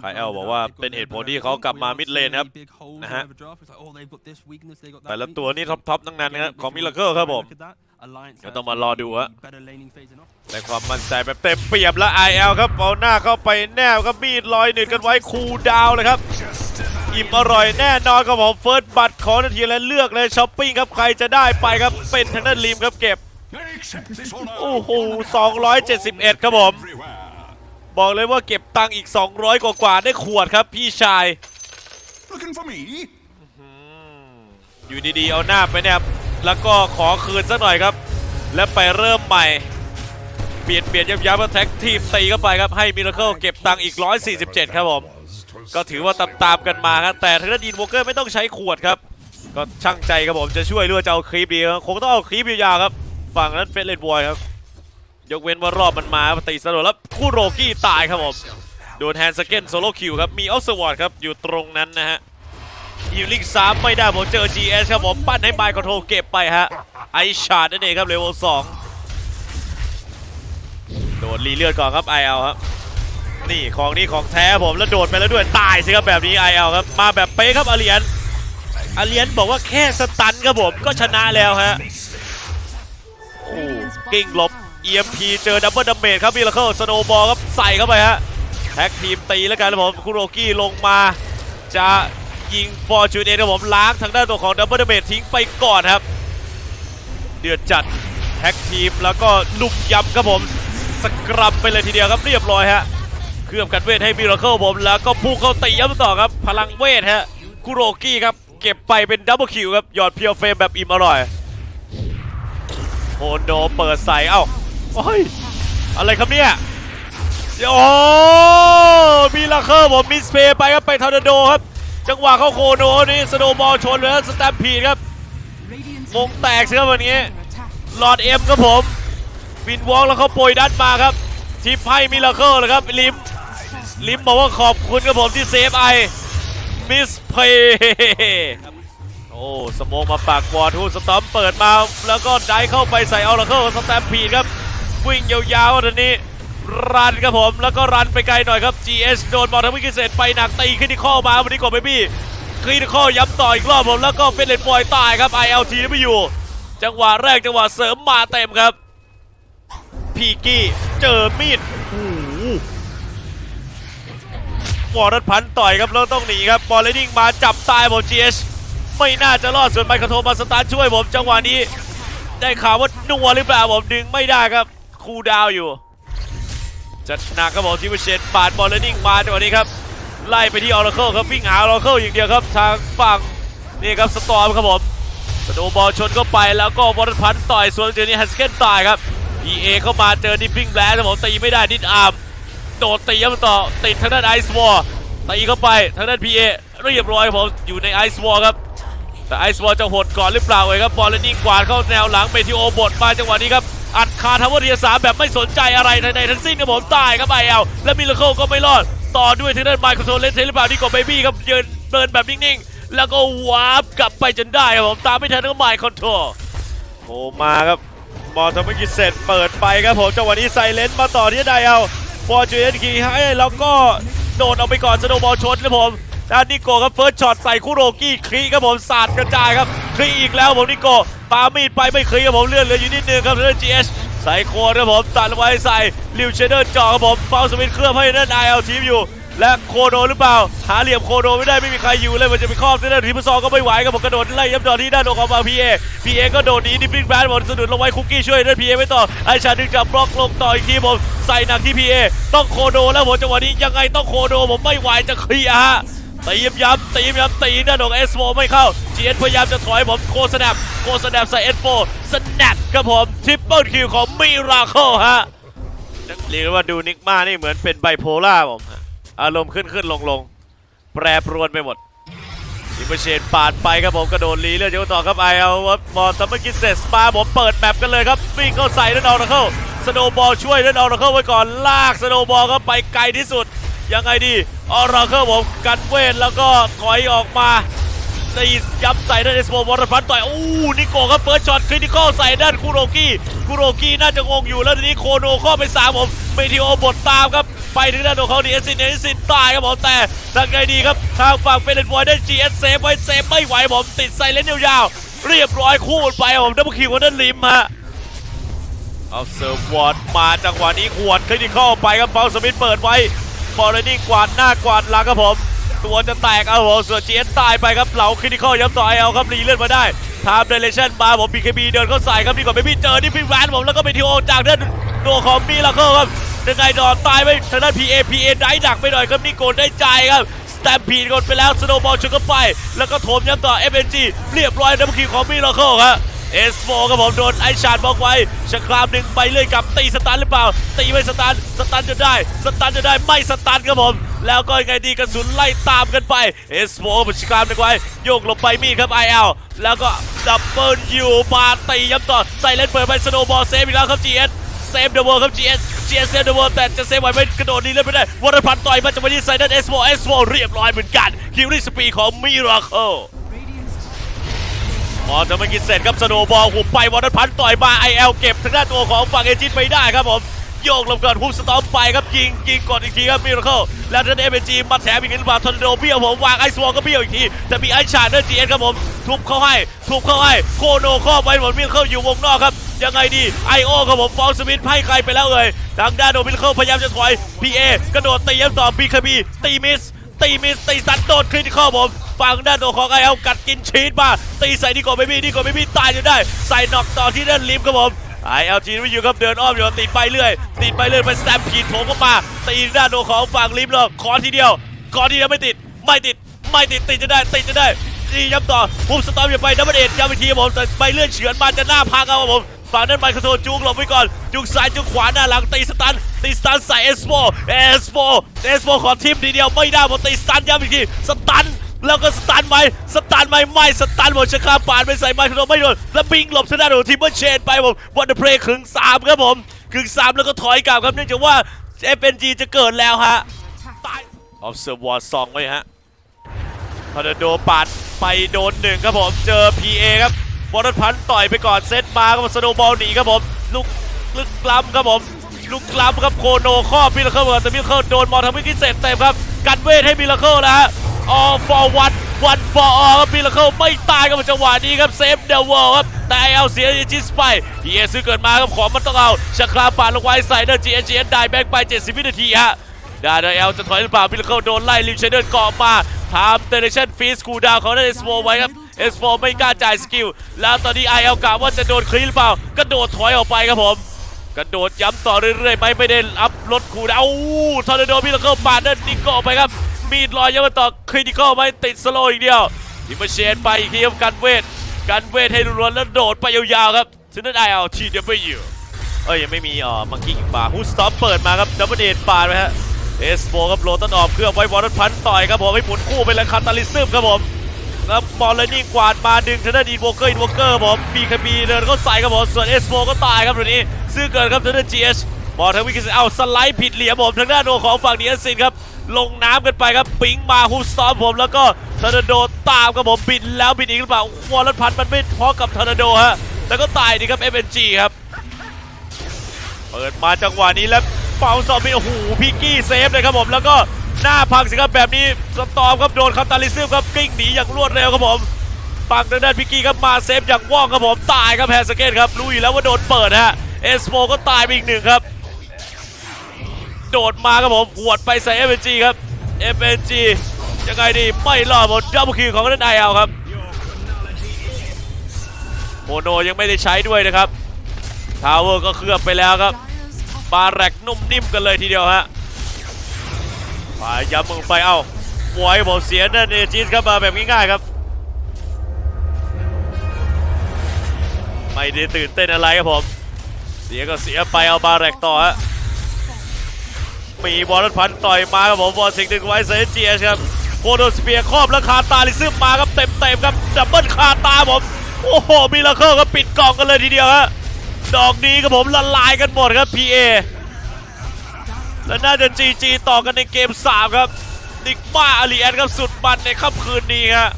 ไคเอลบอกว่าเป็นเหตุผลที่เขากลับมามิดเลนครับนะฮะแต่ละตัวนี่ท็อปๆทั้งนั้นนะครับของมิลเลอร์ครับผมก็ต้องมารอดูฮะในความมั่นใจแบบเต็มเปี่ยมและ IL ครับเอาหน้าเข้าไปแนวครับมีดลอยหนึ่งกันไว้คูลดาวน์เลยครับอิ่มอร่อยแน่นอนครับผมเฟิร์สบัตรของนาทีและเลือกเลยช้อปปิ้งครับใครจะได้ไปครับเป็นทางด้านริมครับเก็บโอ้โห271 ครับผม บอกเลยว่าเก็บตังค์อีก 200 กว่ากว่าๆได้ขวดครับพี่ชาย Looking for me? อยู่ดีๆ เอาหน้าไปเนี่ยครับแล้วก็ขอคืนสักหน่อยครับ และไปเริ่มใหม่เปลี่ยนเปลี่ยนยับยับแท็กทีมตีเข้าไปครับ ให้มิราเคิลเก็บตังค์อีก 147 ครับผม ก็ถือว่าตามๆกันมาครับ แต่ทางด้านดีนวอลเกอร์ไม่ต้องใช้ขวดครับ ก็ช่างใจครับผมจะช่วยหรือว่าจะเอาคลิปดีครับคงต้องเอาคลิปยาวๆครับฝั่งนั้นเฟสเลนบอยครับ ยกเว้นว่ารอบมันมาตีสะดวกแล้วคู่โรกี้ตายครับผมโดนแฮนด์สเกนโซโลคิวครับมีออฟสวอร์ดครับอยู่ตรงนั้นนะฮะยูลิงสามไม่ได้ผมเจอ GS ครับผมปั้นให้บายคอนโทรเก็บไปฮะไอชาร์ดนั่นเองครับเลเวลสองโดนรีเลือดก่อนครับ IL ครับนี่ของนี่ของแท้ผมแล้วโดดไปแล้วด้วยตายสิครับแบบนี้ IL ครับมาแบบเป๊ะครับอาเลียนอาเลียนบอกว่าแค่สตันครับผมก็ชนะแล้วฮะโอ้กิ้งลบ EMP เจอดับเบิลดัมเมจครับมิราเคิลสโนบอลครับใส่เข้าไปฮะแท็กทีมตีแล้วกันครับผมคุโรกี้ลงมา จะยิงฟอร์จูเนครับผมล้างทางด้านตัวของดับเบิลดัมเมจทิ้งไปก่อนครับ เดือดจัดแท็กทีมแล้วก็ลุมยำครับผมสกรัมไปเลยทีเดียวครับเรียบร้อยฮะเคลือบกันเวทให้มิราเคิลผมแล้วก็พุ่งเข้าตีย้ำต่อครับ พลังเวทฮะคุโรกี้ครับเก็บไปเป็นดับเบิลคิวครับหยอดเพียวเฟรมแบบอิ่มอร่อยโฮโดเปิดใส่เอ้า โอ้ย อะไรครับเนี่ย โอ้มีลาเคอร์ผมมิสเพย์ไปครับ ไปทอร์นาโดครับ จังหวะเข้าโคโนนี่สโนว์บอลชนเลยครับสแตมพีดครับวงแตกสิครับวันนี้หลอดเอ็มครับผมวินวอล์กแล้วเขาโปรยดันมาครับทิปให้มิลาเคิลเลยครับลิมลิมบอกว่าขอบคุณครับผมที่เซฟไอมิสเพย์โอ้สโมองมาปากวอร์ทูสตอมเปิดมา แล้วก็ได้เข้าไปใส่เอาละเคิลสแตมพีดครับ วิ่งยาวๆทีนี้รันครับผมแล้วก็รันไปไกลหน่อยครับ GS โดนบอลทำวิกิเศษไปหนักตีขึ้นที่ข้อมาวันนี้กดเบบี้ขึ้นที่ข้อย้ำต่ออีกรอบผมแล้วก็เป็นเลนบอยตายครับ ILT ไม่อยู่ จังหวะแรกจังหวะเสริมมาเต็มครับพีกี้เจอมีดหวอร์ดพันต่อยครับแล้วต้องหนีครับบอลเลนดิ้งมาจับตายผม GS ไม่น่าจะรอดส่วนไมค์คอนโทรมาสตาร์ช่วยผมจังหวะนี้ ได้ข่าวว่านัวหรือเปล่าผมดึงไม่ได้ครับ คูลดาวอยู่ จัดหนักครับผมที่วิเชนปาดบอลเลนดิ้งมาจังหวะนี้ครับ ไล่ไปที่ออร์เคิลครับวิ่งหาออร์เคิลอย่างเดียวครับทางฝั่งนี่ครับสตอร์มครับผมสโนบอลชนเข้าไปแล้วก็บอลพันต่อยส่วนเจอนี่ฮัสเกนตายครับ EA เข้ามาเจอดิปปิ้งแบล็ครับผมตีไม่ได้ดิดอาร์มโดดตีย้ำต่อติดทางด้านไอซ์วอร์ตีเข้าไปทางด้าน PA เรียบร้อยครับผมอยู่ในไอซ์วอร์ครับแต่ไอซ์วอร์จะหดก่อนหรือเปล่าเอ่ยครับบอลเลนนิ่งกวาดเข้าแนวหลังเมทิโอบดมาจังหวะนี้ครับ อัดคาทาวเวอร์เรียสาแบบไม่สนใจอะไรใดๆทั้งสิ้นครับผมตายครับไอเอลและมิลเลโคก็ไม่รอด ต่อด้วยทางด้านไมค์คอนโทรเลนเทหรือเปล่าที่กดเบบี้ครับยืนเดินแบบนิ่งๆ แล้วก็วาร์ปกลับไปจนได้ครับผมตามไม่ทันก็ไมค์คอนโทรลโผล่มาครับมอทำเมื่อกี้เสร็จเปิดไปครับผมจังหวะนี้ไซเลนมาต่อที่ไดเอาฟอร์จูเนคีให้แล้วก็โดดออกไปก่อนสโนบอลชนครับผมด้านนิโก้ครับเฟิร์สช็อตใส่คุโรกี้คลีครับผมสาดกระจายครับ คลีอีกแล้วผมนิโก้ปามีดไปไม่คลีครับผมเลื่อนเหลืออยู่นิดนึงครับเรื่อง GS ใส่โคนครับผมตัดไว้ใส่ลิวเชเดอร์จ่อครับผมเฝ้าสวิตเครื่องให้นั่นไอเอลทีมอยู่ และโคโดหรือเปล่า หาเหลี่ยมโคโดไม่ได้ไม่มีใครอยู่เลยมันจะไปครอบที่นั่นทีมซองก็ไม่ไหวครับผมกระโดดไล่ยับดอนที่ด้านของมาพีเอพีเอก็โดดหนีดิปปิ้งแบนหมดสะดุดลงไว้คุกกี้ช่วยนั่นพีเอไม่ต่อไอชาดึงจับบล็อกลงต่ออีกทีผมใส่หนักที่พีเอต้องโคโดแล้วผมจังหวะนี้ยังไงต้องโคโดผมไม่ไหวจะเคลียร์ฮะ ตีย้ำย้ำตีย้ำตีด้านองเอสโฟไม่เข้าเจียนพยายามจะถอยผมโคสแนปโคสแนปใส่เอสโฟสแนปครับผมทริปเปิลคิวของมิราเคิลฮะเรียกว่าดูนิกมานี่เหมือนเป็นไบโพล่าผมอารมณ์ขึ้นขึ้นลงลงแปรปรวนไปหมดอิมเบอร์เชนปาดไปครับผมกระโดดลีเลือดเยอะต่อครับไอเอาวบอลซัมเมอร์กินเซสปาผมเปิดแมปกันเลยครับวิ่งเข้าใส่นั่นเอานะเข้าสโนบอลช่วยนั่นเอานะเข้าไว้ก่อนลากสโนบอลเข้าไปไกลที่สุด ยังไงดีออราเคิลผมกันเวทแล้วก็ถอยออกมาตีย้ำใส่ด้านเอสโมวอร์พันต่อย อู้นิโก้ครับเฟิร์สช็อตคริติคอลใส่ด้านคุโรกี้คุโรกี้น่าจะงงอยู่แล้วทีนี้โคโนข้อไปสามผมเมทิโอบดตามครับ ไปถึงด้านของเขาดีเอสซินเอสซินตายครับผมแต่ทางไงดีครับ ทางฝั่งเฟรนด์บอยได้จีเอสเซฟไว้เซฟไม่ไหวผมติดไซเลนยาวๆ เรียบร้อยคู่ไปครับผมดับเบิลคิวของด้านริมฮะเอาเซิร์ฟวอร์ดมาจังหวะนี้ขวดคริติคอลไปครับเบลสมิธเปิดไว้ บอลนี่กวาดหน้ากวาดหลังครับผม ตัวจะแตกเอาผมส่วนจีเอสตายไปครับเหลาคริติคอลย้ำต่อเอาครับรีเลื่อนมาได้ทามเดเลชั่นมาผมบีเคบีเดินเข้าใส่ครับดีกว่าไปพี่เจอที่พี่แวนผมแล้วก็ไปทีโอจากเด้านตัวของมีลาเคิลครับยังไงดอนตายไปทางด้านพีเอพีเอได้ดักไปหน่อยครับนี่โกนได้ใจครับสแตมพีดกดไปแล้วสโนบอลชนเข้าไป แล้วก็โถมย้ำต่อ FNG เรียบร้อยดับเบิลคิวของมีลาเคิลครับ เอสโฟครับผมโดนไอชาดบอกไว้ชะครามหนึ่งไปเรื่อยกับตีสตันหรือเปล่า ตีไม่สตันสตันจะได้สตันจะได้ไม่สตันครับผมแล้วก็ยังไงดีกระสุนไล่ตามกันไปเอสโฟกับชะครามหนึ่งไว้โยกลบไปมีครับไอเอลแล้วก็ดับเบิลยูมาตีย้ำต่อใส่เลนเปิดไปสโนบอลเซฟอีกแล้วครับจีเอสเซฟเดอะเวิร์ครับจีเอสจีเอสเซฟเดอะเวิร์แต่จะเซฟไหวไหมกระโดดดีเล่นไม่ได้วอร์พันต่อยมาจากวันนี้ใส่ด้านเอสโฟเอสโฟเรียบร้อยเหมือนกันคิวรี่สปีของมิราเคิล อจะไม่กินเสร็จครับสโนบอลหุบไปวอร์พันต่อยมาไอเอลเก็บทางด้านตัวของฝั่งเอจิตไม่ได้ครับผมโยกลงก่อนฮุบสตอมไปครับยิงยิงก่อนอีกทีครับมิราเคิลแล้วทางด้านเอเบจีมาแถมอีกหรือเปล่าทอร์นาโดเบี้ยวผมวางไอซ์วอลก็เบี้ยวอีกที แต่มีไอชาเดอร์จีเอ็นครับผมทุบเข้าให้ทุบเข้าให้โคโนครอบไว้หมดมิราเคิลอยู่วงนอกครับยังไงดีไอโอครับผมฟองสมิธให้ใครไปแล้วเอ่ยทางด้านโดมิราเคิลพยายามจะถอยพีเอกระโดดตีย้ำต่อบีคบีตีมิสตีมิสตีสันโดดคริติคอลผม ฝั่งด้านตัวของไอเอลกัดกินชีสมาตีใส่ดีกว่าเบบี้ดีกว่าเบบี้ตายจนได้ ใส่นอกต่อที่ด้านลิฟครับผมไอเอลจีนไม่อยู่ครับเดินอ้อมอยู่ติดไปเรื่อยติดไปเรื่อยไปแตมพีดโถมเข้ามาตีด้านตัวของฝั่งลิฟเลยขอทีเดียวขอทีเดียวไม่ติดไม่ติดไม่ติดติดจะได้ติดจะได้ตีย้ำต่อพุ่มสตอมอย่าไปดับเบิลเอ็ดย้ำอีกทีครับผมแต่ไปเลื่อนเฉือนมาจะหน้าพังเอาครับผมฝั่งนั้นไมค์คอนโทรจูงหลบไว้ก่อนจูงซ้ายจูงขวาหน้าหลังตีสตันตีสตันใส่เอสโฟเอสโฟเอสโฟขอทิมทีเดียวไม่ได้ผมตีสตันย้ำอีกทีส แล้วก็สตันไหมสตันไหมไม่สตันหมดชะคาปาดไปใส่ไมค์คอนโทรลไม่โดนแล้วบิงหลบชนะโดนทีมเบอร์เชนไปผมวันเดอร์เพลย์ครึ่งสามครับผมครึ่งสามแล้วก็ถอยกลับครับเนื่องจากว่า FNG จะเกิดแล้วฮะตายออฟเซอร์วอร์ซองไว้ฮะทอร์นาโดปัดไปโดนหนึ่งครับผมเจอ PA ครับบอลพันต่อยไปก่อนเซตมาครับสโนบอลหนีครับผมลูกลึกล้ำครับผมลูกล้ำครับโคโนครอบมิลเคิลเบิร์ดแต่มิลเคิลโดนมอลทำให้กินเสร็จเต็มครับกันเวทให้มิลเคิลนะฮะ all for one one for all ครับมิลเคิลไม่ตายครับจังหวะนี้ครับเซฟเดอะเวิลด์ครับแต่เอาเสียจิสไปเฮียซื้อเกิดมาครับของมันต้องเอาชักคราปาดลงไว้ใส่เดอร์จีเอ็นจีเอ็นได้แบงไป 70 วินาทีฮะดาเอลจะถอยหรือเปล่าพิลเคิลโดนไล่ลิมเชเดอร์เกาะมาทำเตเลชั่นฟีสคูดาวเของเอสโฟไว้ครับเอสโฟไม่กล้าจ่ายสกิล แล้วตอนนี้ไอเอลกะว่าจะโดนคลีนหรือเปล่ากระโดดถอยออกไปครับผมกระโดดย้ำต่อเรื่อยๆไปไม่ได้อัพลดคูดาวอู้ทอร์นาโดพิลเคิลปาดนั่นนิโก้ไปครับ มีดลอยย้ำมาต่อคริติคอลไม่ติดสโลอีกเดียวดิมาเชนไปอีกทีครับกันเวทกันเวทให้รัวๆแล้วโดดไปยาวๆครับซึ่งนั่นไอเอลทีเดบิวเอ้ยยังไม่มีอ่อมังกี้อีกบาฮูสต็อปเปิดมาครับดับเบิลเดนปาดไปฮะเอสโบครับโรตันออกเครื่องไว้บอลพันต่อยครับผมให้หมุนคู่ไปเลยคาตาลิซึมครับผมแล้วบอลเลยนี่กวาดมาดึงทางด้านอินโวเกอร์อินโวเกอร์ผมบีคบีเดินเข้าใส่ครับผมส่วนเอสโบก็ตายครับตรงนี้ซึ่งเกิดครับทางด้านจีเอชบอลทางวิกฤตเอาสไลด์ผิดเหลี่ยมผมทางด้านโดของฝั่งดีเอสซินครับ ลงน้ำกันไปครับปิงมาฮูสต็อปผม แล้วก็ทอร์นาโดตามครับผมบินแล้วบินอีกหรือเปล่าวอลพันมันไม่พอกับทอร์นาโดฮะแล้วก็ตายดีครับเอฟเอ็นจีครับเปิดมาจังหวะนี้แล้วเป่าสอบมีโอ้โหพิกกี้เซฟเลยครับผมแล้วก็หน้าพังสิครับแบบนี้สตอมครับโดนคาตาลิซึมครับกิ้งหนีอย่างรวดเร็วครับผมปังทางด้านพิกกี้ครับมาเซฟอย่างว่องครับผมตายครับแฮร์สเกตครับรู้อยู่แล้วว่าโดนเปิดฮะเอสโปก็ตายไปอีกหนึ่งครับ โดดมาครับผมหวดไปใส่ FNG ครับ FNG ยังไงดีไม่รอดหมดดับเบิลคิวของด้านไอเอลครับโมโนยังไม่ได้ใช้ด้วยนะครับทาวเวอร์ก็เคลือบไปแล้วครับบาแรกนุ่มนิ่มกันเลยทีเดียวฮะฝ่ายย้ำมึงไปเอ้ามวยผมเสียนั่นเอจิสครับมาแบบง่ายๆครับ ไม่ได้ตื่นเต้นอะไรครับผม เสียก็เสียไปเอาบาแรกต่อฮะ มีบอลรถพันต่อยมาครับผมบอลสิงดึงไว้เซนเจียครับโคโดสเปียครอบแล้วคาตาลิซึมมาครับเต็มๆครับดับเบิลคาตาผมโอ้โหมิลาเคิลก็ปิดกล่องกันเลยทีเดียวฮะดอกนี้ครับผมละลายกันหมดครับ PA และน่าจะ GG ต่อกันในเกม 3 ครับนิกมาอารีแอนครับสุดมันในค่ำคืนนี้ครับ